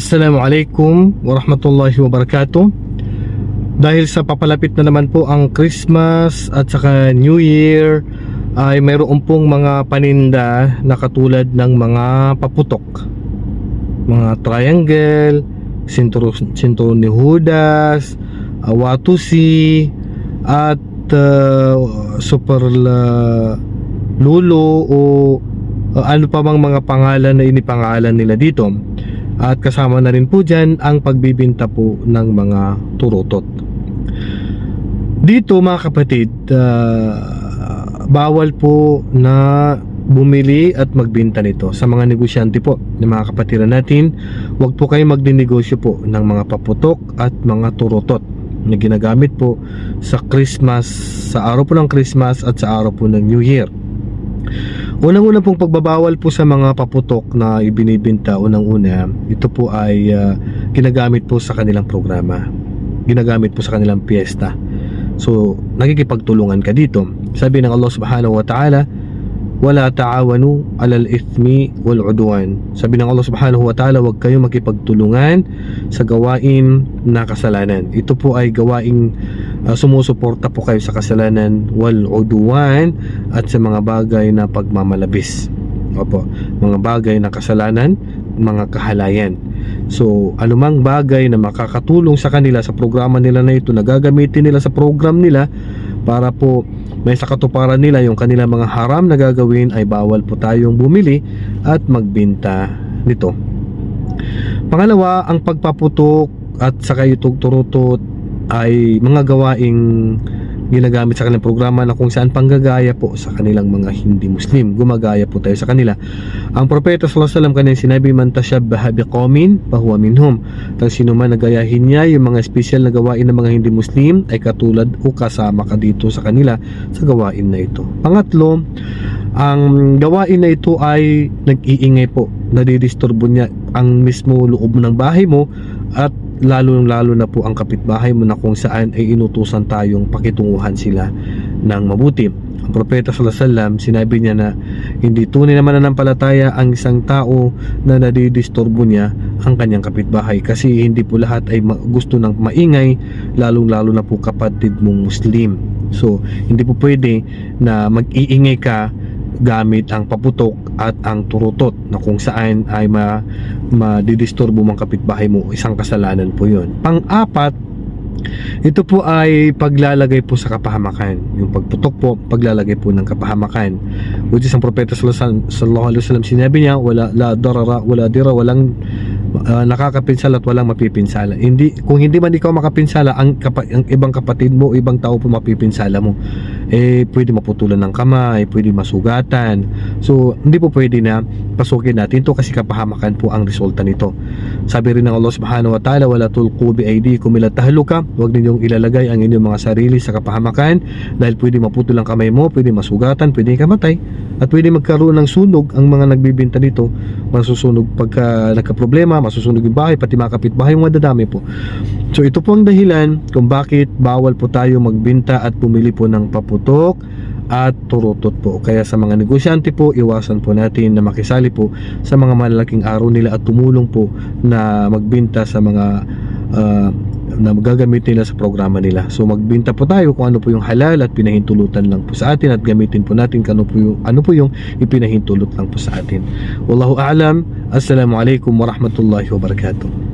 Assalamualaikum warahmatullahi wabarakatuh. Dahil sa papalapit na naman po ang Christmas at saka New Year ay mayroon pong mga paninda na katulad ng mga paputok. Mga triangle, sinturo, sinturo ni Judas, awatusi, at uh, super la- lulo o uh, ano pa bang mga pangalan na inipangalan nila dito. At kasama na rin po dyan ang pagbibinta po ng mga turutot. Dito mga kapatid, ah, bawal po na bumili at magbinta nito sa mga negosyante po ng mga kapatiran natin. Huwag po kayo magdinegosyo po ng mga paputok at mga turutot na ginagamit po sa Christmas, sa araw po ng Christmas at sa araw po ng New Year. Unang-una pong pagbabawal po sa mga paputok na ibinibinta unang-una, ito po ay ah, ginagamit po sa kanilang programa. Ginagamit po sa kanilang piyesta. So, nakikipagtulungan ka dito. Sabi ng Allah Subhanahu wa Ta'ala, wala ta'awanu alal ithmi wal udwan. Sabi ng Allah Subhanahu wa Ta'ala, huwag kayong makipagtulungan sa gawain na kasalanan. Ito po ay gawaing uh, sumusuporta po kayo sa kasalanan wal udwan at sa mga bagay na pagmamalabis. Opo, mga bagay na kasalanan, mga kahalayan. So, anumang bagay na makakatulong sa kanila sa programa nila na ito, na gagamitin nila sa program nila para po may sa katuparan nila yung kanilang mga haram na gagawin ay bawal po tayong bumili at magbinta nito. Pangalawa, ang pagpaputok at saka yung turutot ay mga gawaing ginagamit sa kanilang programa na kung saan panggagaya po sa kanilang mga hindi Muslim. Gumagaya po tayo sa kanila. Ang propeta sallallahu alaihi wasallam kanina sinabi man tashabbaha biqaumin fahuwa minhum. Tang sino man nagayahin niya yung mga special na gawain ng mga hindi Muslim ay katulad o kasama ka dito sa kanila sa gawain na ito. Pangatlo, ang gawain na ito ay nag-iingay po. Nadidisturbo niya ang mismo loob ng bahay mo at lalo lalo na po ang kapitbahay mo na kung saan ay inutusan tayong pakitunguhan sila ng mabuti. Ang propeta sallallahu sinabi niya na hindi tunay na mananampalataya ang isang tao na nadidisturbo niya ang kanyang kapitbahay kasi hindi po lahat ay gusto ng maingay lalong lalo na po kapatid mong Muslim. So, hindi po pwede na mag-iingay ka gamit ang paputok at ang turutot na kung saan ay ma madidisturbo mong kapitbahay mo. Isang kasalanan po yon pang-apat ito po ay paglalagay po sa kapahamakan. Yung pagputok po paglalagay po ng kapahamakan. Which is ang propeta sallallahu alaihi wasallam sinabi niya wala la darara wala dira walang uh, nakakapinsala at walang mapipinsala hindi kung hindi man ikaw makapinsala ang, kapa, ang ibang kapatid mo ibang tao po mapipinsala mo eh pwede maputulan ng kamay, pwede masugatan. So, hindi po pwede na pasukin natin to kasi kapahamakan po ang resulta nito. Sabi rin ng Allah Subhanahu wa Ta'ala, wala tulqu bi aydikum ila tahluka. Huwag ninyong ilalagay ang inyong mga sarili sa kapahamakan dahil pwede maputol ang kamay mo, pwede masugatan, pwede kamatay at pwede magkaroon ng sunog ang mga nagbibinta nito. Masusunog pagka nagka-problema, masusunog yung bahay, pati mga kapitbahay mo dadami po. So ito po ang dahilan kung bakit bawal po tayo magbinta at pumili po ng paputok at turutot po. Kaya sa mga negosyante po, iwasan po natin na makisali po sa mga malalaking araw nila at tumulong po na magbinta sa mga uh, na magagamit nila sa programa nila. So magbinta po tayo kung ano po yung halal at pinahintulutan lang po sa atin at gamitin po natin kung ano po yung, ano po yung ipinahintulot lang po sa atin. Wallahu a'lam. Assalamualaikum warahmatullahi wabarakatuh.